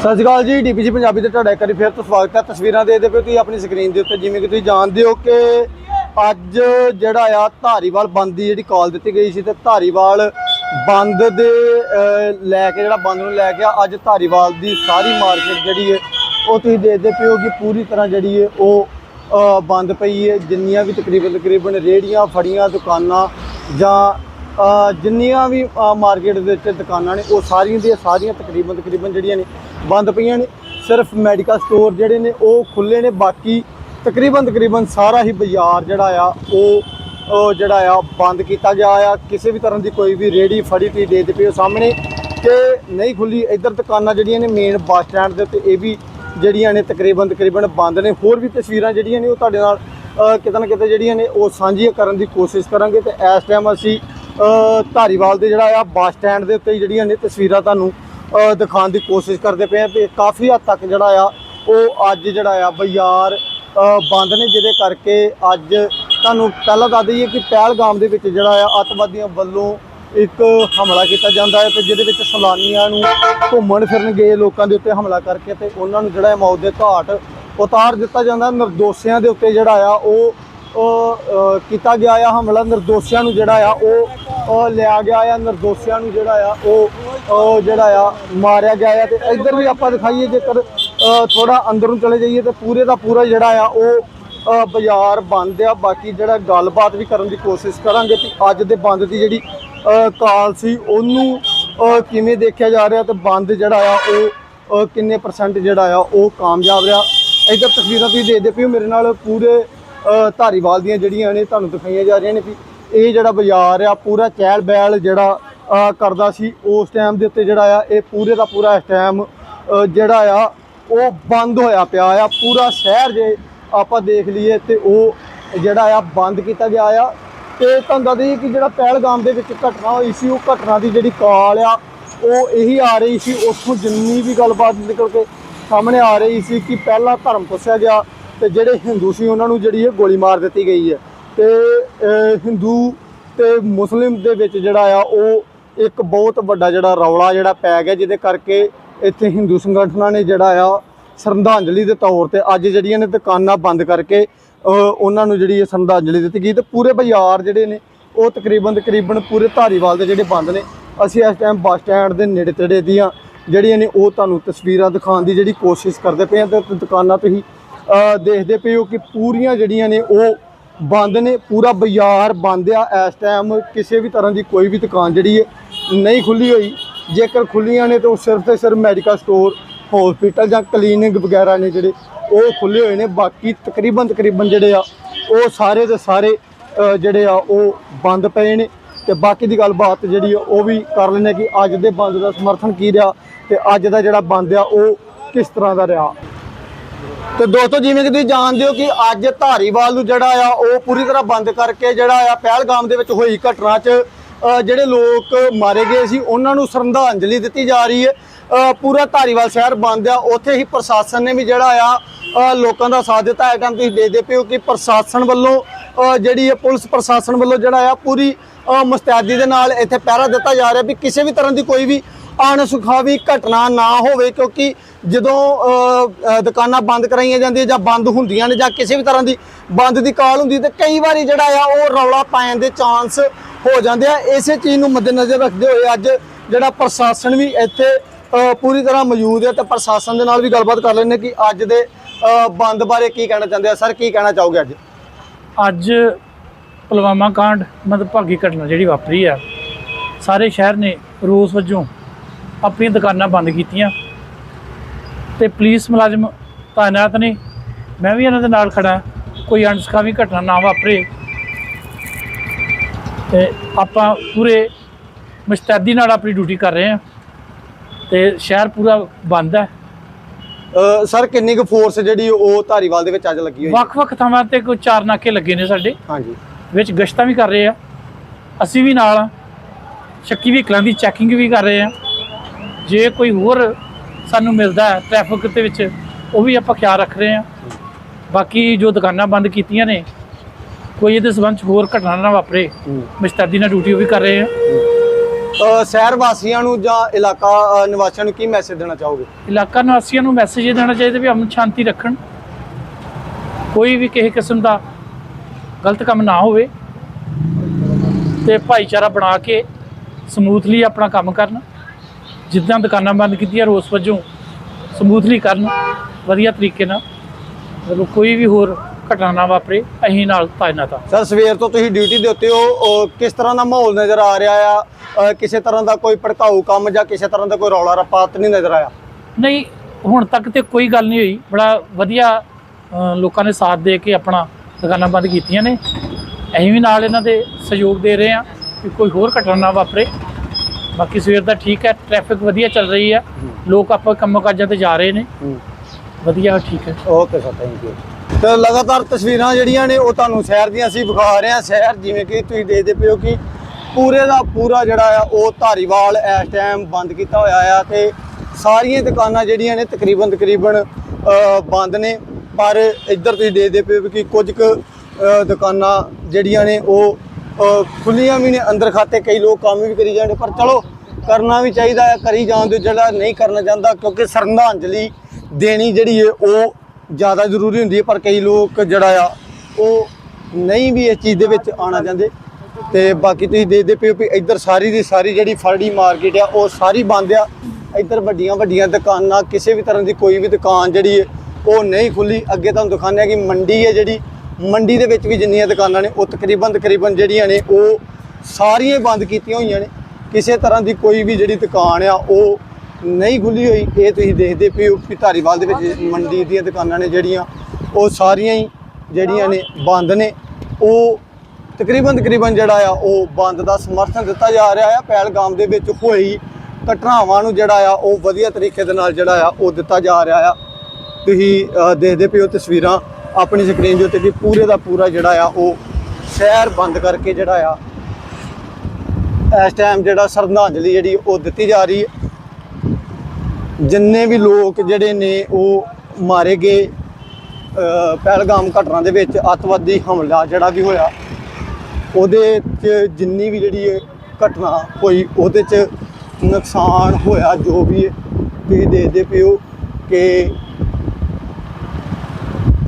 ਸਤਿ ਸ਼੍ਰੀ ਅਕਾਲ ਜੀ ਡੀਪੀਸੀ ਪੰਜਾਬੀ ਤੇ ਤੁਹਾਡਾ ਇੱਕ ਵਾਰੀ ਫਿਰ ਤੋਂ ਸਵਾਗਤ ਹੈ। ਤਸਵੀਰਾਂ ਦੇਖਦੇ ਪਏ ਤੁਸੀਂ ਆਪਣੀ ਸਕਰੀਨ ਦੇ ਉੱਤੇ, ਜਿਵੇਂ ਕਿ ਤੁਸੀਂ ਜਾਣਦੇ ਹੋ ਕਿ ਅੱਜ ਜਿਹੜਾ ਆ ਧਾਰੀਵਾਲ ਬੰਦ ਦੀ ਜਿਹੜੀ ਕਾਲ ਦਿੱਤੀ ਗਈ ਸੀ ਤੇ ਧਾਰੀਵਾਲ ਬੰਦ ਦੇ ਲੈ ਕੇ ਜਿਹੜਾ ਬੰਦ ਨੂੰ ਲੈ ਕੇ ਆ, ਅੱਜ ਧਾਰੀਵਾਲ ਦੀ ਸਾਰੀ ਮਾਰਕੀਟ ਜਿਹੜੀ ਹੈ, ਉਹ ਤੁਸੀਂ ਦੇਖਦੇ ਪਏ ਹੋ ਕਿ ਪੂਰੀ ਤਰ੍ਹਾਂ ਜਿਹੜੀ ਹੈ, ਉਹ ਬੰਦ ਪਈ ਹੈ। ਜਿੰਨੀਆਂ ਵੀ ਤਕਰੀਬਨ ਤਕਰੀਬਨ ਰੇੜੀਆਂ, ਫੜੀਆਂ, ਦੁਕਾਨਾਂ ਜਾਂ ਜਿੰਨੀਆਂ ਵੀ ਮਾਰਕੀਟ ਦੇ ਵਿੱਚ ਦੁਕਾਨਾਂ ਨੇ, ਉਹ ਸਾਰੀਆਂ ਦੀਆਂ ਸਾਰੀਆਂ ਤਕਰੀਬਨ ਤਕਰੀਬਨ ਜਿਹੜੀਆਂ ਨੇ, ਬੰਦ ਪਈਆਂ ਨੇ। ਸਿਰਫ ਮੈਡੀਕਲ ਸਟੋਰ ਜਿਹੜੇ ਨੇ, ਉਹ ਖੁੱਲੇ ਨੇ। ਬਾਕੀ ਤਕਰੀਬਨ ਤਕਰੀਬਨ ਸਾਰਾ ਹੀ ਬਾਜ਼ਾਰ ਜਿਹੜਾ ਆ, ਉਹ ਜਿਹੜਾ ਆ, ਬੰਦ ਕੀਤਾ ਗਿਆ ਆ। ਕਿਸੇ ਵੀ ਤਰ੍ਹਾਂ ਦੀ ਕੋਈ ਵੀ ਰੇੜੀ ਫੜੀ ਤੀ ਦੇ ਦੇ ਪਈ ਸਾਹਮਣੇ ਤੇ ਨਹੀਂ ਖੁੱਲੀ। ਇੱਧਰ ਦੁਕਾਨਾਂ ਜਿਹੜੀਆਂ ਨੇ ਮੇਨ ਬੱਸ ਸਟੈਂਡ ਦੇ ਉੱਤੇ ਇਹ ਵੀ ਜਿਹੜੀਆਂ ਨੇ, ਤਕਰੀਬਨ ਤਕਰੀਬਨ ਬੰਦ ਨੇ। ਹੋਰ ਵੀ ਤਸਵੀਰਾਂ ਜਿਹੜੀਆਂ ਨੇ, ਉਹ ਤੁਹਾਡੇ ਨਾਲ ਕਿਤੇ ਨਾ ਕਿਤੇ ਜਿਹੜੀਆਂ ਨੇ, ਉਹ ਸਾਂਝੀਆਂ ਕਰਨ ਦੀ ਕੋਸ਼ਿਸ਼ ਕਰਾਂਗੇ ਤੇ ਇਸ ਟਾਈਮ ਅਸੀਂ ਧਾਰੀਵਾਲ ਦੇ ਜਿਹੜਾ ਆ ਬੱਸ ਸਟੈਂਡ ਦੇ ਉੱਤੇ ਜਿਹੜੀਆਂ ਨੇ ਤਸਵੀਰਾਂ ਤੁਹਾਨੂੰ ਦਿਖਾਉਣ ਦੀ ਕੋਸ਼ਿਸ਼ ਕਰਦੇ ਪਏ ਆ ਤੇ ਕਾਫੀ ਹੱਦ ਤੱਕ ਜਿਹੜਾ ਆ, ਉਹ ਅੱਜ ਜਿਹੜਾ ਆ ਬਾਜ਼ਾਰ ਬੰਦ ਨੇ ਜਿਹਦੇ ਕਰਕੇ ਅੱਜ ਤੁਹਾਨੂੰ ਪਹਿਲਾਂ ਦੱਸ ਦਈਏ ਕਿ ਪਹਿਲਗਾਮ ਦੇ ਵਿੱਚ ਜਿਹੜਾ ਆ ਅੱਤਵਾਦੀਆਂ ਵੱਲੋਂ ਇੱਕ ਹਮਲਾ ਕੀਤਾ ਜਾਂਦਾ ਹੈ ਤੇ ਜਿਹਦੇ ਵਿੱਚ ਸੈਲਾਨੀਆਂ ਨੂੰ ਘੁੰਮਣ ਫਿਰਨ ਗਏ ਲੋਕਾਂ ਦੇ ਉੱਤੇ ਹਮਲਾ ਕਰਕੇ ਤੇ ਉਹਨਾਂ ਨੂੰ ਜਿਹੜਾ ਹੈ ਮੌਤ ਦੇ ਘਾਟ ਉਤਾਰ ਦਿੱਤਾ ਜਾਂਦਾ ਨਿਰਦੋਸ਼ੀਆਂ ਦੇ ਉੱਤੇ ਜਿਹੜਾ ਆ ਉਹ ਕੀਤਾ ਗਿਆ ਆ ਹਮਲਾ। ਨਿਰਦੋਸ਼ੀਆਂ ਨੂੰ ਜਿਹੜਾ ਆ ਉਹ ਉਹ ਲਿਆ ਗਿਆ ਆ ਨਿਰਦੋਸ਼ੀਆਂ ਨੂੰ ਜਿਹੜਾ ਆ, ਉਹ ਉਹ ਜਿਹੜਾ ਆ ਮਾਰਿਆ ਗਿਆ ਆ। ਤੇ ਇੱਧਰ ਵੀ ਆਪਾਂ ਦਿਖਾਈਏ, ਜੇਕਰ ਥੋੜਾ ਅੰਦਰ ਨੂੰ ਚਲੇ ਜਾਈਏ ਤੇ ਪੂਰੇ ਦਾ ਪੂਰਾ ਜਿਹੜਾ ਆ, ਉਹ ਬਾਜ਼ਾਰ ਬੰਦ ਆ। ਬਾਕੀ ਜਿਹੜਾ ਗੱਲਬਾਤ ਵੀ ਕਰਨ ਦੀ ਕੋਸ਼ਿਸ਼ ਕਰਾਂਗੇ ਕਿ ਅੱਜ ਦੇ ਬੰਦ ਦੀ ਜਿਹੜੀ ਕਾਲ ਸੀ, ਉਹਨੂੰ ਕਿਵੇਂ ਦੇਖਿਆ ਜਾ ਰਿਹਾ ਤੇ ਬੰਦ ਜਿਹੜਾ ਆ, ਉਹ ਕਿੰਨੇ ਪਰਸੈਂਟ ਜਿਹੜਾ ਆ, ਉਹ ਕਾਮਯਾਬ ਰਿਹਾ। ਇੱਧਰ ਤਸਵੀਰਾਂ ਤੁਸੀਂ ਦੇਖਦੇ ਪਏ ਮੇਰੇ ਨਾਲ ਪੂਰੇ ਧਾਰੀਵਾਲ ਦੀਆਂ ਜਿਹੜੀਆਂ ਨੇ, ਤੁਹਾਨੂੰ ਦਿਖਾਈਆਂ ਜਾ ਰਹੀਆਂ ਨੇ ਵੀ ਇਹ ਜਿਹੜਾ ਬਾਜ਼ਾਰ ਆ, ਪੂਰਾ ਚਹਿਲ ਬਹਿਲ ਜਿਹੜਾ ਕਰਦਾ ਸੀ, ਉਸ ਟਾਈਮ ਦੇ ਉੱਤੇ ਜਿਹੜਾ ਆ, ਇਹ ਪੂਰੇ ਦਾ ਪੂਰਾ ਇਸ ਟਾਈਮ ਜਿਹੜਾ ਆ, ਉਹ ਬੰਦ ਹੋਇਆ ਪਿਆ ਆ। ਪੂਰਾ ਸ਼ਹਿਰ ਜੇ ਆਪਾਂ ਦੇਖ ਲਈਏ ਤੇ ਉਹ ਜਿਹੜਾ ਆ, ਬੰਦ ਕੀਤਾ ਗਿਆ ਆ। ਤੇ ਤੁਹਾਨੂੰ ਦੱਸ ਦਈਏ ਕਿ ਜਿਹੜਾ ਪਹਿਲਗਾਮ ਦੇ ਵਿੱਚ ਘਟਨਾ ਹੋਈ ਸੀ, ਉਹ ਘਟਨਾ ਦੀ ਜਿਹੜੀ ਕਾਲ ਆ, ਉਹ ਇਹੀ ਆ ਰਹੀ ਸੀ, ਉੱਥੋਂ ਜਿੰਨੀ ਵੀ ਗੱਲਬਾਤ ਨਿਕਲ ਕੇ ਸਾਹਮਣੇ ਆ ਰਹੀ ਸੀ ਕਿ ਪਹਿਲਾ ਧਰਮ ਪੁੱਛਿਆ ਗਿਆ ਤੇ ਜਿਹੜੇ ਹਿੰਦੂ ਸੀ, ਉਹਨਾਂ ਨੂੰ ਜਿਹੜੀ ਇਹ ਗੋਲੀ ਮਾਰ ਦਿੱਤੀ ਗਈ ਹੈ। ਤੇ ਹਿੰਦੂ ਤੇ ਮੁਸਲਿਮ ਦੇ ਵਿੱਚ ਜਿਹੜਾ ਆ, ਉਹ ਇੱਕ ਬਹੁਤ ਵੱਡਾ ਜਿਹੜਾ ਰੌਲਾ ਜਿਹੜਾ ਪੈ ਗਿਆ, ਜਿਹਦੇ ਕਰਕੇ ਇੱਥੇ ਹਿੰਦੂ ਸੰਗਠਨਾਂ ਨੇ ਜਿਹੜਾ ਆ, ਸ਼ਰਧਾਂਜਲੀ ਦੇ ਤੌਰ ਤੇ ਅੱਜ ਜਿਹੜੀਆਂ ਨੇ ਦੁਕਾਨਾਂ ਬੰਦ ਕਰਕੇ ਉਹਨਾਂ ਨੂੰ ਜਿਹੜੀ ਇਹ ਸ਼ਰਧਾਂਜਲੀ ਦਿੱਤੀ ਗਈ ਤੇ ਪੂਰੇ ਬਾਜ਼ਾਰ ਜਿਹੜੇ ਨੇ, ਉਹ ਤਕਰੀਬਨ ਤਕਰੀਬਨ ਪੂਰੇ ਧਾਰੀਵਾਲ ਦੇ ਜਿਹੜੇ ਬੰਦ ਨੇ। ਅਸੀਂ ਇਸ ਟਾਈਮ ਬੱਸ ਸਟੈਂਡ ਦੇ ਨੇੜੇ ਤੇੜੇ ਦੀਆਂ ਜਿਹੜੀਆਂ ਨੇ, ਉਹ ਤੁਹਾਨੂੰ ਤਸਵੀਰਾਂ ਦਿਖਾਉਣ ਦੀ ਜਿਹੜੀ ਕੋਸ਼ਿਸ਼ ਕਰਦੇ ਪਏ ਆ ਤੇ ਦੁਕਾਨਾਂ ਤੁਸੀਂ ਦੇਖਦੇ ਪਏ ਹੋ ਕਿ ਪੂਰੀਆਂ ਜਿਹੜੀਆਂ ਨੇ, ਉਹ ਬੰਦ ਨੇ, ਪੂਰਾ ਬਾਜ਼ਾਰ ਬੰਦ ਆ। ਇਸ ਟਾਈਮ ਕਿਸੇ ਵੀ ਤਰ੍ਹਾਂ ਦੀ ਕੋਈ ਵੀ ਦੁਕਾਨ ਜਿਹੜੀ ਹੈ ਨਹੀਂ ਖੁੱਲੀ ਹੋਈ। ਜੇਕਰ ਖੁੱਲੀਆਂ ਨੇ ਤਾਂ ਉਹ ਸਿਰਫ ਤੇ ਸਿਰਫ ਮੈਡੀਕਲ ਸਟੋਰ ਹਸਪੀਟਲ ਜਾਂ ਕਲੀਨਿਕ ਵਗੈਰਾ ਨੇ ਜਿਹੜੇ, ਉਹ ਖੁੱਲੇ ਹੋਏ ਨੇ। ਬਾਕੀ ਤਕਰੀਬਨ ਤਕਰੀਬਨ ਜਿਹੜੇ ਆ, ਉਹ ਸਾਰੇ ਦੇ ਸਾਰੇ ਜਿਹੜੇ ਆ, ਉਹ ਬੰਦ ਪਏ ਨੇ। ਤੇ ਬਾਕੀ ਦੀ ਗੱਲਬਾਤ ਜਿਹੜੀ ਆ, ਉਹ ਵੀ ਕਰ ਲੈਂਦੇ ਕਿ ਅੱਜ ਦੇ ਬੰਦ ਦਾ ਸਮਰਥਨ ਕੀ ਰਿਹਾ ਤੇ ਅੱਜ ਦਾ ਜਿਹੜਾ ਬੰਦ ਆ, ਉਹ ਕਿਸ ਤਰ੍ਹਾਂ ਦਾ ਰਿਹਾ। ਤੇ ਦੋਸਤੋ, ਜਿਵੇਂ ਕਿ ਤੁਸੀਂ ਜਾਣਦੇ ਹੋ ਕਿ ਅੱਜ ਧਾਰੀਵਾਲ ਨੂੰ ਜਿਹੜਾ ਆ, ਉਹ ਪੂਰੀ ਤਰ੍ਹਾਂ ਬੰਦ ਕਰਕੇ ਜਿਹੜਾ ਆ, ਪਹਿਲਗਾਮ ਦੇ ਵਿੱਚ ਹੋਈ ਘਟਨਾ 'ਚ ਜਿਹੜੇ ਲੋਕ ਮਾਰੇ ਗਏ ਸੀ, ਉਹਨਾਂ ਨੂੰ ਸ਼ਰਧਾਂਜਲੀ ਦਿੱਤੀ ਜਾ ਰਹੀ ਹੈ। ਪੂਰਾ ਧਾਰੀਵਾਲ ਸ਼ਹਿਰ ਬੰਦ ਆ। ਉੱਥੇ ਹੀ ਪ੍ਰਸ਼ਾਸਨ ਨੇ ਵੀ ਜਿਹੜਾ ਆ ਲੋਕਾਂ ਦਾ ਸਾਥ ਦਿੱਤਾ। ਹੈ ਟਾਈਮ ਤੁਸੀਂ ਦੇਖਦੇ ਪਏ ਹੋ ਕਿ ਪ੍ਰਸ਼ਾਸਨ ਵੱਲੋਂ ਜਿਹੜੀ ਹੈ ਪੁਲਿਸ ਪ੍ਰਸ਼ਾਸਨ ਵੱਲੋਂ ਜਿਹੜਾ ਆ, ਪੂਰੀ ਮੁਸਤੈਦੀ ਦੇ ਨਾਲ ਇੱਥੇ ਪਹਿਰਾ ਦਿੱਤਾ ਜਾ ਰਿਹਾ ਵੀ ਕਿਸੇ ਵੀ ਤਰ੍ਹਾਂ ਦੀ ਕੋਈ ਵੀ ਅਣਸੁਖਾਵੀ ਘਟਨਾ ਨਾ ਹੋਵੇ, ਕਿਉਂਕਿ ਜਦੋਂ ਦੁਕਾਨਾਂ ਬੰਦ ਕਰਾਈਆਂ ਜਾਂਦੀਆਂ ਜਾਂ ਬੰਦ ਹੁੰਦੀਆਂ ਨੇ ਜਾਂ ਕਿਸੇ ਵੀ ਤਰ੍ਹਾਂ ਦੀ ਬੰਦ ਦੀ ਕਾਲ ਹੁੰਦੀ ਤੇ ਕਈ ਵਾਰੀ ਜਿਹੜਾ ਆ, ਉਹ ਰੌਲਾ ਪੈਣ ਦੇ ਚਾਂਸ ਹੋ ਜਾਂਦੇ ਆ। ਇਸੇ ਚੀਜ਼ ਨੂੰ ਮੱਦੇਨਜ਼ਰ ਰੱਖਦੇ ਹੋਏ ਅੱਜ ਜਿਹੜਾ ਪ੍ਰਸ਼ਾਸਨ ਵੀ ਇੱਥੇ ਪੂਰੀ ਤਰ੍ਹਾਂ ਮੌਜੂਦ ਹੈ, ਤੇ ਪ੍ਰਸ਼ਾਸਨ ਦੇ ਨਾਲ ਵੀ ਗੱਲਬਾਤ ਕਰ ਲੈਂਦੇ ਕਿ ਅੱਜ ਦੇ ਬੰਦ ਬਾਰੇ ਕੀ ਕਹਿਣਾ ਚਾਹੁੰਦੇ ਆ? ਸਰ, ਕੀ ਕਹਿਣਾ ਚਾਹੋਗੇ ਅੱਜ? ਅੱਜ ਪੁਲਵਾਮਾ ਕਾਂਡ ਮੰਦਭਾਗੀ ਘਟਨਾ ਜਿਹੜੀ ਵਾਪਰੀ ਆ। ਸਾਰੇ ਸ਼ਹਿਰ ਨੇ ਰੋਸ ਵਜੋਂ ਆਪਣੀਆਂ ਦੁਕਾਨਾਂ ਬੰਦ ਕੀਤੀਆਂ। ਤੇ ਪੁਲਿਸ ਮੁਲਾਜ਼ਮ ਤਾਇਨਾਤ ਨੇ। ਮੈਂ ਵੀ ਇਹਨਾਂ ਦੇ ਨਾਲ ਖੜਾ ਕੋਈ ਅਣਸਖਾਵੀ ਘਟਨਾ ਨਾ ਵਾਪਰੇ। ਤੇ ਆਪਾਂ ਪੂਰੇ ਮੁਸਤੈਦੀ ਨਾਲ ਆਪਣੀ ਡਿਊਟੀ ਕਰ ਰਹੇ ਹਾਂ। ਤੇ ਸ਼ਹਿਰ ਪੂਰਾ ਬੰਦ ਹੈ। ਸਰ ਕਿੰਨੀ ਕੁ ਫੋਰਸ ਜਿਹੜੀ ਉਹ ਧਾਰੀਵਾਲ ਦੇ ਵਿੱਚ ਅੱਜ ਲੱਗੀ ਹੋਈ? ਵੱਖ-ਵੱਖ ਥਾਵਾਂ ਤੇ ਕੋਈ ਚਾਰ ਨਾਕੇ ਲੱਗੇ ਨੇ ਸਾਡੇ। ਹਾਂਜੀ। ਵਿੱਚ ਗਸ਼ਤਾਂ ਵੀ ਕਰ ਰਹੇ ਆ। ਅਸੀਂ ਵੀ ਨਾਲ ਸ਼ੱਕੀ ਵਹੀਕਲਾਂ ਦੀ ਚੈਕਿੰਗ ਵੀ ਕਰ ਰਹੇ ਆ। ਜੇ ਕੋਈ ਹੋਰ ਸਾਨੂੰ ਮਿਲਦਾ ਹੈ ਟ੍ਰੈਫਿਕ ਦੇ ਵਿੱਚ ਉਹ ਵੀ ਆਪਾਂ ਖਿਆਲ ਰੱਖ ਰਹੇ ਆ ਬਾਕੀ ਜੋ ਦੁਕਾਨਾਂ ਬੰਦ ਕੀਤੀਆਂ ਨੇ ਕੋਈ ਇਹਦੇ ਸੰਬੰਧ 'ਚ ਹੋਰ ਘਟਨਾ ਨਾ ਵਾਪਰੇ। ਹੂੰ। ਮੁਸਤੈਦੀ ਨਾਲ ਡਿਊਟੀ ਉਹ ਵੀ ਕਰ ਰਹੇ ਆ ਅ, ਸ਼ਹਿਰ ਵਾਸੀਆਂ ਨੂੰ ਜਾਂ ਇਲਾਕਾ ਨਿਵਾਸੀਆਂ ਨੂੰ ਕੀ ਮੈਸੇਜ ਦੇਣਾ ਚਾਹੋਗੇ? ਇਲਾਕਾ ਨਿਵਾਸੀਆਂ ਨੂੰ ਮੈਸੇਜ ਇਹ ਦੇਣਾ ਚਾਹੀਦਾ ਵੀ ਅਮਨ ਸ਼ਾਂਤੀ ਰੱਖਣ। ਕੋਈ ਵੀ ਕਿਸੇ ਕਿਸਮ ਦਾ ਗਲਤ ਕੰਮ ਨਾ ਹੋਵੇ ਤੇ ਭਾਈਚਾਰਾ ਬਣਾ ਕੇ ਸਮੂਥਲੀ ਆਪਣਾ ਕੰਮ ਕਰਨ। ਜਿੱਦਾਂ ਦੁਕਾਨਾਂ ਬੰਦ ਕੀਤੀਆਂ ਰੋਸ ਵਜੋਂ ਸਮੂਥਲੀ ਕਰਨ ਵਧੀਆ ਤਰੀਕੇ ਨਾਲ ਮਤਲਬ ਕੋਈ ਵੀ ਹੋਰ ਘਟਨਾ ਨਾ ਵਾਪਰੇ ਅਸੀਂ ਨਾਲ ਤਾਇਨਾਤ ਹਾਂ ਸਰ ਸਵੇਰ ਤੋਂ ਤੁਸੀਂ ਡਿਊਟੀ ਦੇ ਉੱਤੇ ਹੋ ਕਿਸ ਤਰ੍ਹਾਂ ਦਾ ਮਾਹੌਲ ਨਜ਼ਰ ਆ ਰਿਹਾ ਆ? ਕਿਸੇ ਤਰ੍ਹਾਂ ਦਾ ਕੋਈ ਭੜਕਾਊ ਕੰਮ ਜਾਂ ਕਿਸੇ ਤਰ੍ਹਾਂ ਦਾ ਕੋਈ ਰੌਲਾ ਰੱਪਾ ਤਾਂ ਨਹੀਂ ਨਜ਼ਰ ਆਇਆ? ਨਹੀਂ ਹੁਣ ਤੱਕ ਤੇ ਕੋਈ ਗੱਲ ਨਹੀਂ ਹੋਈ। ਬੜਾ ਵਧੀਆ ਲੋਕਾਂ ਨੇ ਸਾਥ ਦੇ ਕੇ ਆਪਣਾ ਦੁਕਾਨਾਂ ਬੰਦ ਕੀਤੀਆਂ ਨੇ। ਅਸੀਂ ਵੀ ਨਾਲ ਇਹਨਾਂ ਦੇ ਸਹਿਯੋਗ ਦੇ ਰਹੇ ਹਾਂ ਕਿ ਕੋਈ ਹੋਰ ਘਟਨਾ ਨਾ ਵਾਪਰੇ। ਬਾਕੀ ਸਵੇਰ ਦਾ ਠੀਕ ਹੈ ਟ੍ਰੈਫਿਕ ਵਧੀਆ ਚੱਲ ਰਹੀ ਹੈ। ਲੋਕ ਆਪਾਂ ਕੰਮ ਕਾਜਾਂ ਤੇ ਜਾ ਰਹੇ ਨੇ। ਵਧੀਆ ਠੀਕ ਹੈ। ਓਕੇ ਸਰ ਥੈਂਕ ਯੂ ਤੇ ਲਗਾਤਾਰ ਤਸਵੀਰਾਂ ਜਿਹੜੀਆਂ ਨੇ ਉਹ ਤੁਹਾਨੂੰ ਸ਼ਹਿਰ ਦੀਆਂ ਅਸੀਂ ਵਿਖਾ ਰਹੇ ਹਾਂ। ਸ਼ਹਿਰ ਜਿਵੇਂ ਕਿ ਤੁਸੀਂ ਦੇਖਦੇ ਪਿਓ ਕਿ ਪੂਰੇ ਦਾ ਪੂਰਾ ਜਿਹੜਾ ਆ ਉਹ ਧਾਰੀਵਾਲ ਇਸ ਟਾਈਮ ਬੰਦ ਕੀਤਾ ਹੋਇਆ ਆ ਤੇ ਸਾਰੀਆਂ ਦੁਕਾਨਾਂ ਜਿਹੜੀਆਂ ਨੇ ਤਕਰੀਬਨ ਤਕਰੀਬਨ ਬੰਦ ਨੇ। ਪਰ ਇੱਧਰ ਤੁਸੀਂ ਦੇਖਦੇ ਪਿਓ ਕਿ ਕੁਝ ਕੁ ਦੁਕਾਨਾਂ ਜਿਹੜੀਆਂ ਨੇ ਉਹ ਖੁੱਲੀਆਂ ਵੀ ਨੇ, ਅੰਦਰ ਖਾਤੇ ਕਈ ਲੋਕ ਕੰਮ ਵੀ ਕਰੀ ਜਾਂਦੇ, ਪਰ ਚਲੋ, ਕਰਨਾ ਵੀ ਚਾਹੀਦਾ ਹੈ, ਕਰੀ ਜਾਣ ਦਿਓ, ਜਿਹੜਾ ਨਹੀਂ ਕਰਨਾ ਚਾਹੁੰਦਾ ਕਿਉਂਕਿ ਸ਼ਰਧਾਂਜਲੀ ਦੇਣੀ ਜਿਹੜੀ ਹੈ, ਉਹ ਜ਼ਿਆਦਾ ਜ਼ਰੂਰੀ ਹੁੰਦੀ ਹੈ, ਪਰ ਕਈ ਲੋਕ ਜਿਹੜਾ ਆ, ਉਹ ਨਹੀਂ ਵੀ ਇਸ ਚੀਜ਼ ਦੇ ਵਿੱਚ ਆਣਾ ਚਾਹੁੰਦੇ। ਤੇ ਬਾਕੀ ਤੁਸੀਂ ਦੇਖਦੇ ਪਿਓ ਵੀ ਇੱਧਰ ਸਾਰੀ ਦੀ ਸਾਰੀ ਜਿਹੜੀ ਫਰੜੀ ਮਾਰਕੀਟ ਆ, ਉਹ ਸਾਰੀ ਬੰਦ ਆ। ਇੱਧਰ ਵੱਡੀਆਂ ਵੱਡੀਆਂ ਦੁਕਾਨਾਂ, ਕਿਸੇ ਵੀ ਤਰ੍ਹਾਂ ਦੀ ਕੋਈ ਵੀ ਦੁਕਾਨ ਜਿਹੜੀ ਹੈ, ਉਹ ਨਹੀਂ ਖੁੱਲੀ ਅੱਗੇ ਤੁਹਾਨੂੰ ਦਿਖਾਉਂਦੇ ਆ ਕਿ ਮੰਡੀ ਹੈ ਜਿਹੜੀ ਮੰਡੀ ਦੇ ਵਿੱਚ ਵੀ ਜਿੰਨੀਆਂ ਦੁਕਾਨਾਂ ਨੇ ਉਹ ਤਕਰੀਬਨ ਤਕਰੀਬਨ ਜਿਹੜੀਆਂ ਨੇ ਉਹ ਸਾਰੀਆਂ ਹੀ ਬੰਦ ਕੀਤੀਆਂ ਹੋਈਆਂ ਨੇ। ਕਿਸੇ ਤਰ੍ਹਾਂ ਦੀ ਕੋਈ ਵੀ ਜਿਹੜੀ ਦੁਕਾਨ ਆ ਉਹ ਨਹੀਂ ਖੁੱਲੀ ਹੋਈ। ਇਹ ਤੁਸੀਂ ਦੇਖਦੇ ਪਏ ਕਿ ਧਾਰੀਵਾਲ ਦੇ ਵਿੱਚ ਮੰਡੀ ਦੀਆਂ ਦੁਕਾਨਾਂ ਨੇ ਜਿਹੜੀਆਂ ਉਹ ਸਾਰੀਆਂ ਹੀ ਜਿਹੜੀਆਂ ਨੇ ਬੰਦ ਨੇ। ਉਹ ਤਕਰੀਬਨ ਤਕਰੀਬਨ ਜਿਹੜਾ ਆ ਉਹ ਬੰਦ ਦਾ ਸਮਰਥਨ ਦਿੱਤਾ ਜਾ ਰਿਹਾ ਆ। ਪਹਿਲਗਾਮ ਦੇ ਵਿੱਚ ਹੋਈ ਘਟਨਾਵਾਂ ਨੂੰ ਜਿਹੜਾ ਆ ਉਹ ਵਧੀਆ ਤਰੀਕੇ ਦੇ ਨਾਲ ਜਿਹੜਾ ਆ ਉਹ ਦਿੱਤਾ ਜਾ ਰਿਹਾ ਆ। ਤੁਸੀਂ ਅ, ਦੇਖਦੇ ਪਿਓ ਤਸਵੀਰਾਂ। ਆਪਣੀ ਸਕਰੀਨ ਦੇ ਉੱਤੇ ਕਿ ਪੂਰੇ ਦਾ ਪੂਰਾ ਜਿਹੜਾ ਆ, ਉਹ ਸ਼ਹਿਰ ਬੰਦ ਕਰਕੇ ਜਿਹੜਾ ਆ, ਇਸ ਟਾਈਮ ਜਿਹੜਾ ਸ਼ਰਧਾਂਜਲੀ ਜਿਹੜੀ ਉਹ ਦਿੱਤੀ ਜਾ ਰਹੀ ਹੈ। ਜਿੰਨੇ ਵੀ ਲੋਕ ਜਿਹੜੇ ਨੇ ਉਹ ਮਾਰੇ ਗਏ ਪਹਿਲਗਾਮ ਘਟਨਾ ਦੇ ਵਿੱਚ ਅੱਤਵਾਦੀ ਹਮਲਾ ਜਿਹੜਾ ਵੀ ਹੋਇਆ, ਉਹਦੇ 'ਚ ਜਿੰਨੀ ਵੀ ਜਿਹੜੀ ਘਟਨਾ ਹੋਈ, ਉਹਦੇ 'ਚ ਨੁਕਸਾਨ ਹੋਇਆ ਜੋ ਵੀ ਤੁਸੀਂ ਦੇਖਦੇ ਪਿਓ ਕਿ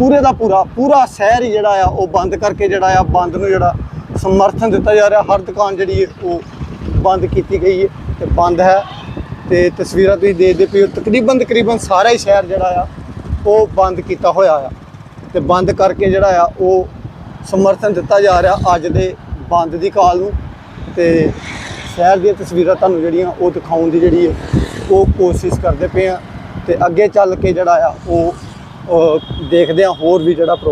ਪੂਰੇ ਦਾ ਪੂਰਾ ਪੂਰਾ ਸ਼ਹਿਰ ਹੀ ਜਿਹੜਾ ਆ, ਉਹ ਬੰਦ ਕਰਕੇ ਜਿਹੜਾ ਆ, ਬੰਦ ਨੂੰ ਜਿਹੜਾ ਸਮਰਥਨ ਦਿੱਤਾ ਜਾ ਰਿਹਾ। ਹਰ ਦੁਕਾਨ ਜਿਹੜੀ ਹੈ, ਉਹ ਬੰਦ ਕੀਤੀ ਗਈ ਹੈ ਤੇ ਬੰਦ ਹੈ। ਤੇ ਤਸਵੀਰਾਂ ਤੁਸੀਂ ਦੇਖਦੇ ਪਿਓ ਤਕਰੀਬਨ ਤਕਰੀਬਨ ਸਾਰਾ ਹੀ ਸ਼ਹਿਰ ਜਿਹੜਾ ਆ, ਉਹ ਬੰਦ ਕੀਤਾ ਹੋਇਆ ਆ। ਤੇ ਬੰਦ ਕਰਕੇ ਜਿਹੜਾ ਆ, ਉਹ ਸਮਰਥਨ ਦਿੱਤਾ ਜਾ ਰਿਹਾ ਅੱਜ ਦੇ ਬੰਦ ਦੀ ਕਾਲ ਨੂੰ। ਤੇ ਸ਼ਹਿਰ ਦੀਆਂ ਤਸਵੀਰਾਂ ਤੁਹਾਨੂੰ ਜਿਹੜੀਆਂ, ਉਹ ਦਿਖਾਉਣ ਦੀ ਜਿਹੜੀ ਹੈ, ਉਹ ਕੋਸ਼ਿਸ਼ ਕਰਦੇ ਪਏ ਆ। ਤੇ ਅੱਗੇ ਚੱਲ ਕੇ ਜਿਹੜਾ ਆ, ਉਹ ਦੇਖਦੇ ਆ ਹੋਰ ਵੀ ਜਿਹੜਾ ਪ੍ਰੋ